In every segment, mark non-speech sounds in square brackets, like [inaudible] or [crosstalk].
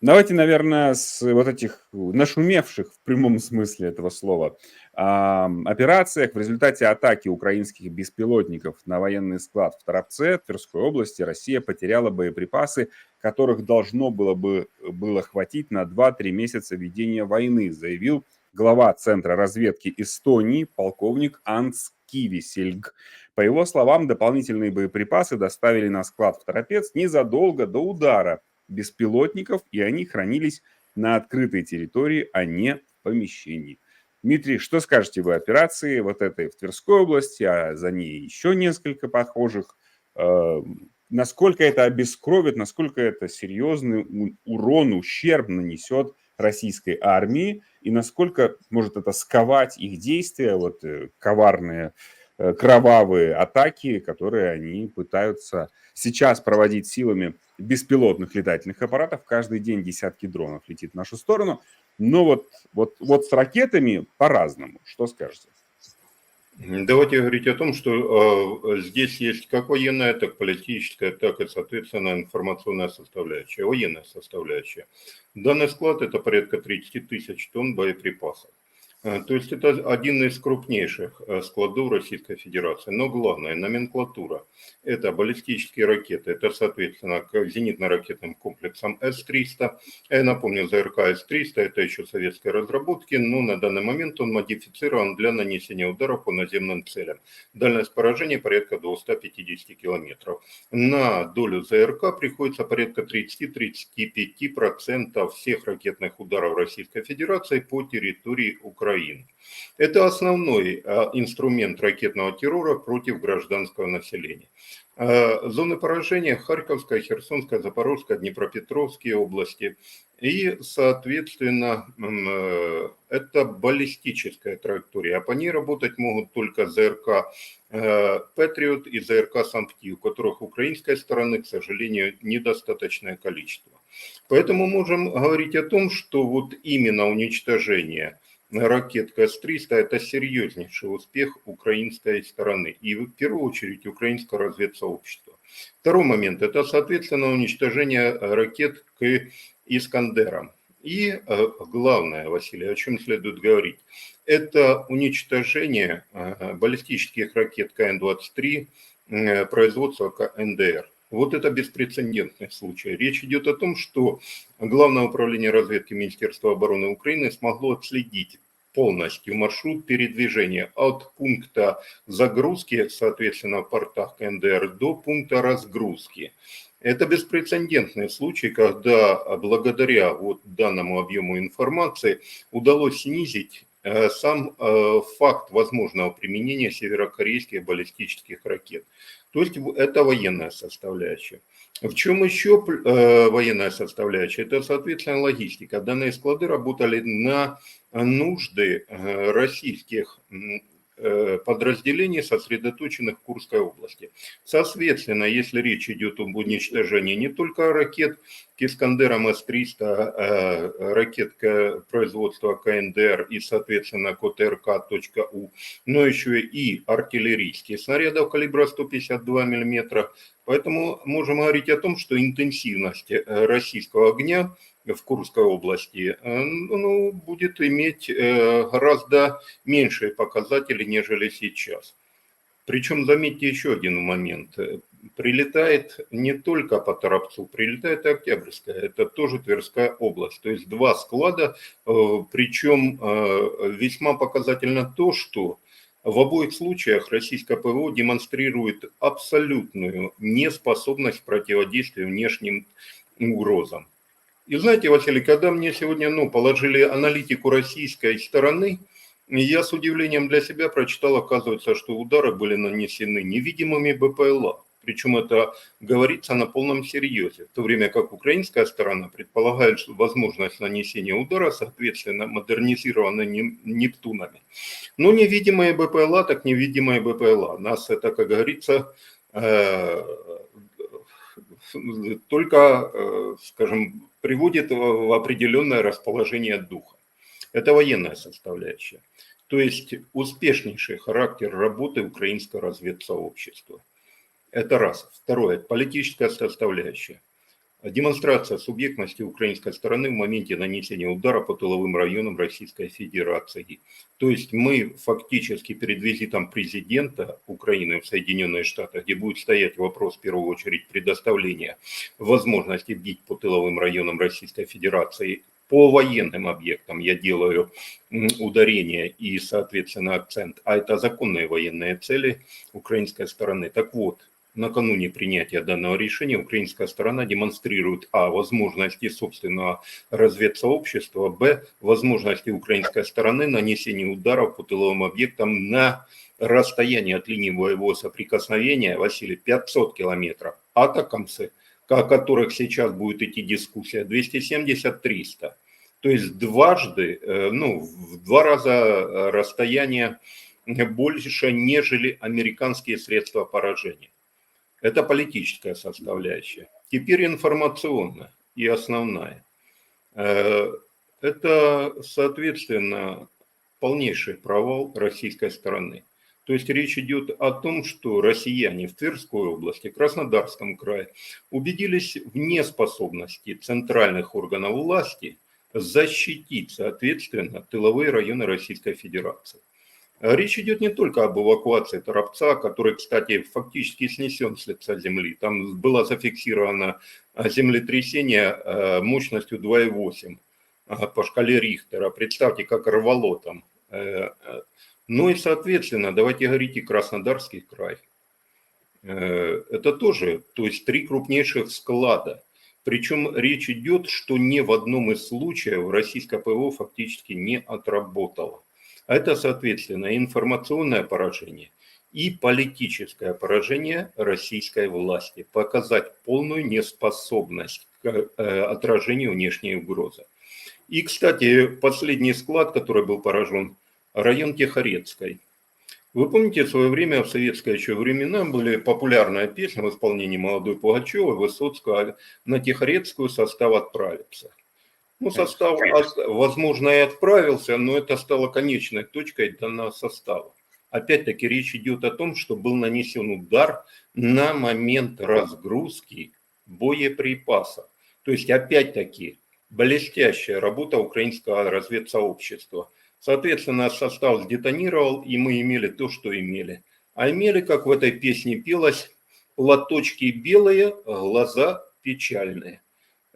Давайте, наверное, с вот этих нашумевших в прямом смысле этого слова операциях в результате атаки украинских беспилотников на военный склад в Торопце, Тверской области, Россия потеряла боеприпасы, которых должно было бы было хватить на 2-3 месяца ведения войны, заявил глава Центра разведки Эстонии полковник Анс Кивисельг. По его словам, дополнительные боеприпасы доставили на склад в Торопец незадолго до удара беспилотников, и они хранились на открытой территории, а не в помещении. Дмитрий, что скажете вы о операции вот этой в Тверской области, а за ней еще несколько похожих? Э, насколько это обескровит, насколько это серьезный урон, ущерб нанесет российской армии, и насколько может это сковать их действия, вот э, коварные, кровавые атаки, которые они пытаются сейчас проводить силами беспилотных летательных аппаратов. Каждый день десятки дронов летит в нашу сторону. Но вот, вот, вот с ракетами по-разному. Что скажете? Давайте говорить о том, что э, здесь есть как военная, так политическая, так и, соответственно, информационная составляющая, военная составляющая. Данный склад – это порядка 30 тысяч тонн боеприпасов. Э, то есть это один из крупнейших э, складов Российской Федерации. Но главное, номенклатура. Это баллистические ракеты, это, соответственно, к зенитно-ракетным комплексам С-300. Я напомню, ЗРК С-300 это еще советской разработки, но на данный момент он модифицирован для нанесения ударов по наземным целям. Дальность поражения порядка 250 километров. На долю ЗРК приходится порядка 30-35% всех ракетных ударов Российской Федерации по территории Украины Украины. Это основной а, инструмент ракетного террора против гражданского населения. А, зоны поражения Харьковская, Херсонская, Запорожская, Днепропетровские области. И, соответственно, э, это баллистическая траектория. А по ней работать могут только ЗРК э, Патриот и ЗРК Сампти, у которых украинской стороны, к сожалению, недостаточное количество. Поэтому можем говорить о том, что вот именно уничтожение ракетка С-300 – это серьезнейший успех украинской стороны и в первую очередь украинского разведсообщества. Второй момент – это, соответственно, уничтожение ракет к Искандерам. И э, главное, Василий, о чем следует говорить, это уничтожение э, баллистических ракет КН-23 э, производства КНДР. Вот это беспрецедентный случай. Речь идет о том, что Главное управление разведки Министерства обороны Украины смогло отследить полностью маршрут передвижения от пункта загрузки, соответственно, в портах КНДР, до пункта разгрузки. Это беспрецедентный случай, когда благодаря вот данному объему информации удалось снизить э, сам э, факт возможного применения северокорейских баллистических ракет. То есть это военная составляющая. В чем еще э, военная составляющая? Это, соответственно, логистика. Данные склады работали на нужды э, российских Э, подразделений, сосредоточенных в Курской области. Соответственно, если речь идет об уничтожении не только ракет к Искандерам С-300, а ракет производства КНДР и, соответственно, КТРК.У, но еще и артиллерийские снарядов калибра 152 мм. Поэтому можем говорить о том, что интенсивность э, российского огня – в Курской области, э, ну, будет иметь э, гораздо меньшие показатели, нежели сейчас. Причем заметьте еще один момент. Прилетает не только по Торопцу, прилетает и Октябрьская. Это тоже Тверская область. То есть два склада. Э, Причем весьма показательно то, что в обоих случаях российское ПВО демонстрирует абсолютную неспособность противодействия внешним угрозам. И знаете, Василий, когда мне сегодня ну, положили аналитику российской стороны, я с удивлением для себя прочитал, оказывается, что удары были нанесены невидимыми БПЛА. Причем это говорится на полном серьезе, в то время как украинская сторона предполагает что возможность нанесения удара, соответственно, модернизированы Нептунами. Но невидимые БПЛА, так невидимые БПЛА. Нас это, как говорится, э, только, э, скажем, приводит в определенное расположение духа. Это военная составляющая. То есть успешнейший характер работы украинского разведсообщества. Это раз. Второе, политическая составляющая. демонстрация субъектности украинской стороны в моменте нанесения удара по тыловым районам Российской Федерации. То есть мы фактически перед визитом президента Украины в Соединенные Штаты, где будет стоять вопрос в первую очередь предоставления возможности бить по тыловым районам Российской Федерации, по военным объектам я делаю ударение и, соответственно, акцент, а это законные военные цели украинской стороны. Так вот, накануне принятия данного решения украинская сторона демонстрирует а. возможности собственного разведсообщества, б. возможности украинской стороны нанесения ударов по тыловым объектам на расстоянии от линии боевого соприкосновения, Василий, 500 километров, атакамсы, о которых сейчас будет идти дискуссия, 270-300. То есть дважды, э, ну, в два раза расстояние больше, нежели американские средства поражения. Это политическая составляющая. Теперь информационная и основная. Э, это, соответственно, полнейший провал российской стороны. То есть речь идет о том, что россияне в Тверской области, Краснодарском крае убедились в неспособности центральных органов власти защитить, соответственно, тыловые районы Российской Федерации. А речь идет не только об эвакуации Торопца, который, кстати, фактически снесен с лица земли. Там было зафиксировано а, землетрясение а, мощностью 2,8 по шкале Рихтера. Представьте, как рвало там. Ну и, соответственно, давайте говорить и Краснодарский край. Э, это тоже, то есть три крупнейших склада. Причем речь идет, что ни в одном из случаев российское ПВО фактически не отработало. Это, соответственно, информационное поражение и политическое поражение российской власти, показать полную неспособность к э, отражению внешней угрозы. И, кстати, последний склад, который был поражен, район Тихорецкой. Вы помните, в свое время, в советское еще времена, были популярная песня в исполнении молодой Пугачевой, Высоцкого «На Тихорецкую состав отправится». Ну, состав, возможно, и отправился, но это стало конечной точкой данного состава. Опять-таки речь идет о том, что был нанесен удар на момент разгрузки боеприпасов. То есть, опять-таки, блестящая работа украинского разведсообщества. Соответственно, состав сдетонировал, и мы имели то, что имели. А имели, как в этой песне пелось, лоточки белые, глаза печальные.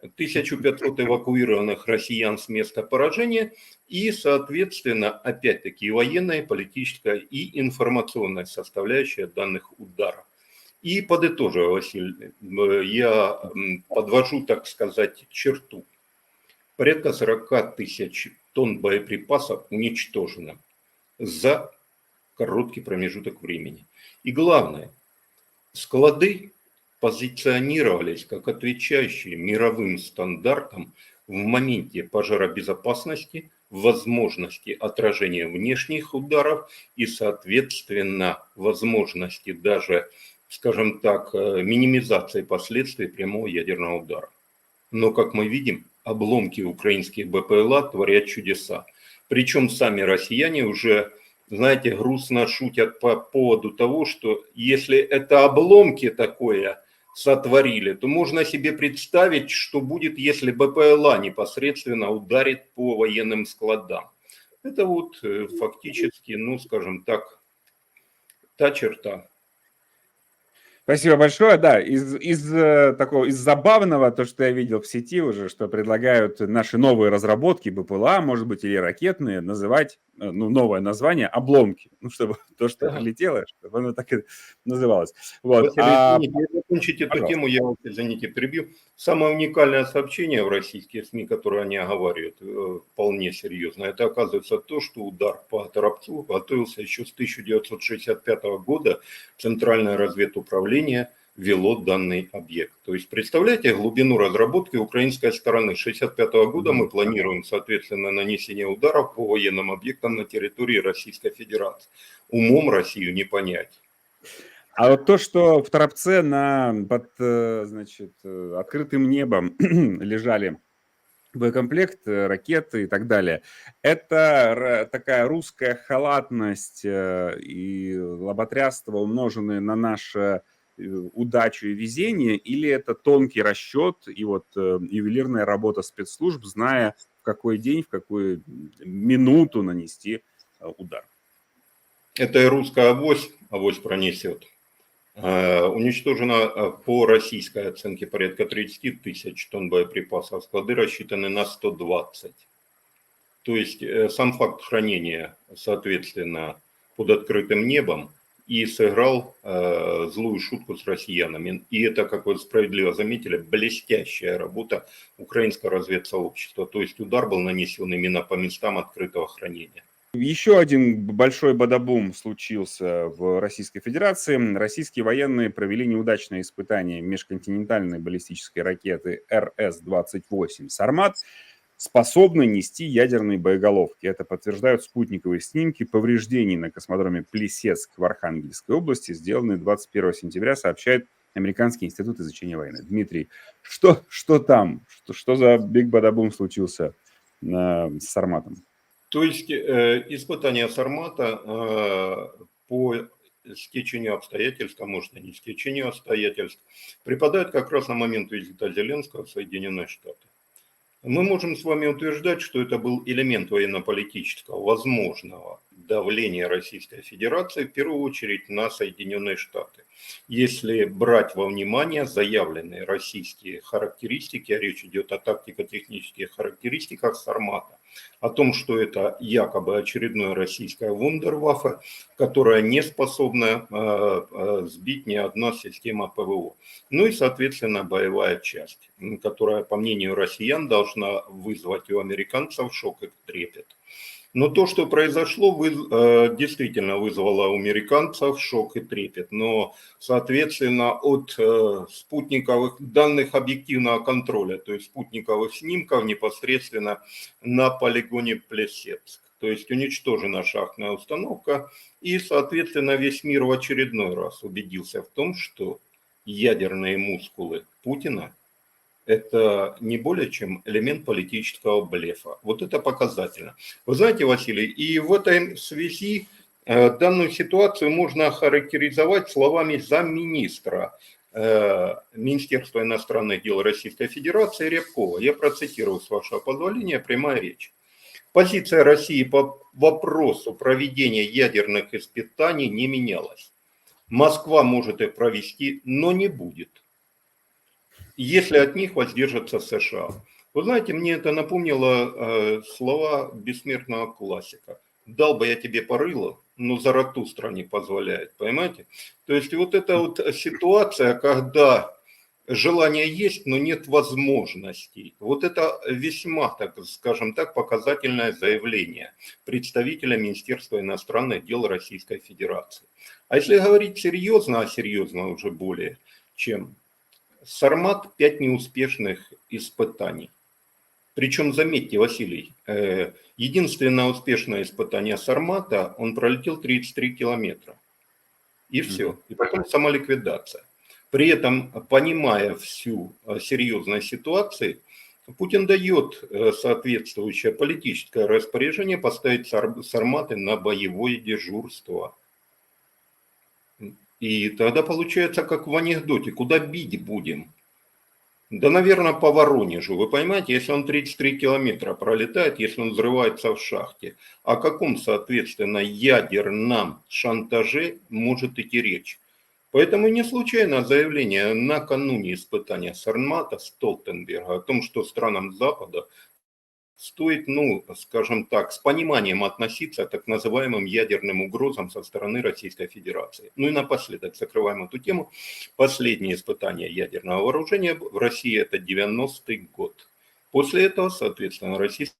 1500 эвакуированных россиян с места поражения и, соответственно, опять-таки военная, политическая и информационная составляющая данных ударов. И подытоживая, Василий, я подвожу, так сказать, черту. Порядка 40 тысяч тонн боеприпасов уничтожено за короткий промежуток времени. И главное, склады позиционировались как отвечающие мировым стандартам в моменте пожаробезопасности, возможности отражения внешних ударов и, соответственно, возможности даже, скажем так, э, минимизации последствий прямого ядерного удара. Но, как мы видим, обломки украинских БПЛА творят чудеса. Причем сами россияне уже знаете, грустно шутят по поводу того, что если это обломки такое сотворили, то можно себе представить, что будет, если БПЛА непосредственно ударит по военным складам. Это вот э, фактически, ну, скажем так, та черта. Спасибо большое. Да, из, из э, такого, из забавного, то, что я видел в сети уже, что предлагают наши новые разработки, БПЛА, может быть, или ракетные, называть, э, ну, новое название, обломки. Ну, чтобы [laughs] то, что да. летело, чтобы оно так и называлось. Вот. Василий, а... закончить эту Пожалуйста. тему, я, извините, перебью. Самое уникальное сообщение в российские СМИ, которое они оговаривают, э, вполне серьезно, это оказывается то, что удар по Торопцу готовился еще с 1965 года Центральное разведуправление вело данный объект. То есть представляете глубину разработки украинской стороны. С 1965 года мы планируем, соответственно, нанесение ударов по военным объектам на территории Российской Федерации. Умом Россию не понять. А вот то, что в Торопце на, под э, значит, э, открытым небом [clears throat] лежали боекомплект, э, ракеты и так далее. Это такая русская халатность и лоботряство, умноженные на наше удачу и везение, или это тонкий расчет и вот э, ювелирная работа спецслужб, зная, в какой день, в какую минуту нанести э, удар? Это и русская авось, авось пронесет. Э, уничтожено э, по российской оценке порядка 30 тысяч тонн боеприпасов, склады рассчитаны на 120. То есть э, сам факт хранения, соответственно, под открытым небом и сыграл э, злую шутку с россиянами. И это, как вы справедливо заметили, блестящая работа украинского разведсообщества. То есть удар был нанесен именно по местам открытого хранения. Еще один большой бадабум случился в Российской Федерации. Российские военные провели неудачное испытание межконтинентальной баллистической ракеты РС-28 «Сармат», способной нести ядерные боеголовки. Это подтверждают спутниковые снимки повреждений на космодроме Плесецк в Архангельской области, сделанные 21 сентября, сообщает Американский институт изучения войны. Дмитрий, что, что там? Что, что за биг бадабум случился на, с «Сарматом»? То есть э, испытания Сармата э, по стечению обстоятельств, а может и не стечению обстоятельств, припадают как раз на момент визита Зеленского в Соединенные Штаты. Мы можем с вами утверждать, что это был элемент военно-политического возможного давления Российской Федерации, в первую очередь на Соединенные Штаты. Если брать во внимание заявленные российские характеристики, а речь идет о тактико-технических характеристиках Сармата, о том, что это якобы очередная российская вундерваффе, которая не способна э, э, сбить ни одна система ПВО. Ну и, соответственно, боевая часть, которая, по мнению россиян, должна вызвать у американцев шок и трепет. Но то, что произошло, э, действительно вызвало у американцев шок и трепет. Но, соответственно, от э, спутниковых данных объективного контроля, то есть спутниковых снимков непосредственно на полигоне Плесецк. То есть уничтожена шахтная установка, и, соответственно, весь мир в очередной раз убедился в том, что ядерные мускулы Путина – это не более чем элемент политического блефа. Вот это показательно. Вы знаете, Василий, и в этой связи э, данную ситуацию можно охарактеризовать словами замминистра э, Министерства иностранных дел Российской Федерации Рябкова. Я процитирую, с вашего позволения, прямая речь. Позиция России по вопросу проведения ядерных испытаний не менялась. Москва может их провести, но не будет если от них воздержатся США. Вы знаете, мне это напомнило э, слова бессмертного классика. Дал бы я тебе порыло, но Заратустра не позволяет, понимаете? То есть вот эта вот ситуация, когда желание есть, но нет возможностей. Вот это весьма, так скажем так, показательное заявление представителя Министерства иностранных дел Российской Федерации. А если говорить серьезно, а серьезно уже более чем Сармат – пять неуспешных испытаний. Причем, заметьте, Василий, э, единственное успешное испытание Сармата, он пролетел 33 километра. И все. И потом самоликвидация. При этом, понимая всю э, серьезность ситуации, Путин дает э, соответствующее политическое распоряжение поставить Сарматы на боевое дежурство. И тогда получается, как в анекдоте, куда бить будем? Да, наверное, по Воронежу. Вы понимаете, если он 33 километра пролетает, если он взрывается в шахте, о каком, соответственно, ядерном шантаже может идти речь? Поэтому не случайно заявление накануне испытания Сармата Столтенберга о том, что странам Запада стоит, ну, скажем так, с пониманием относиться к так называемым ядерным угрозам со стороны Российской Федерации. Ну и напоследок, закрываем эту тему, последнее испытание ядерного вооружения в России это 90-й год. После этого, соответственно, Российская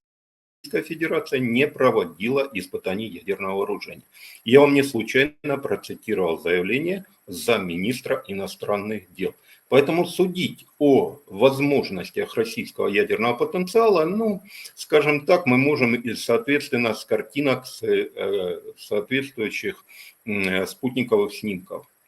Федерация не проводила испытаний ядерного вооружения. Я вам не случайно процитировал заявление замминистра иностранных дел. Поэтому судить о возможностях российского ядерного потенциала, ну, скажем так, мы можем, соответственно, с картинок э, соответствующих спутниковых снимков.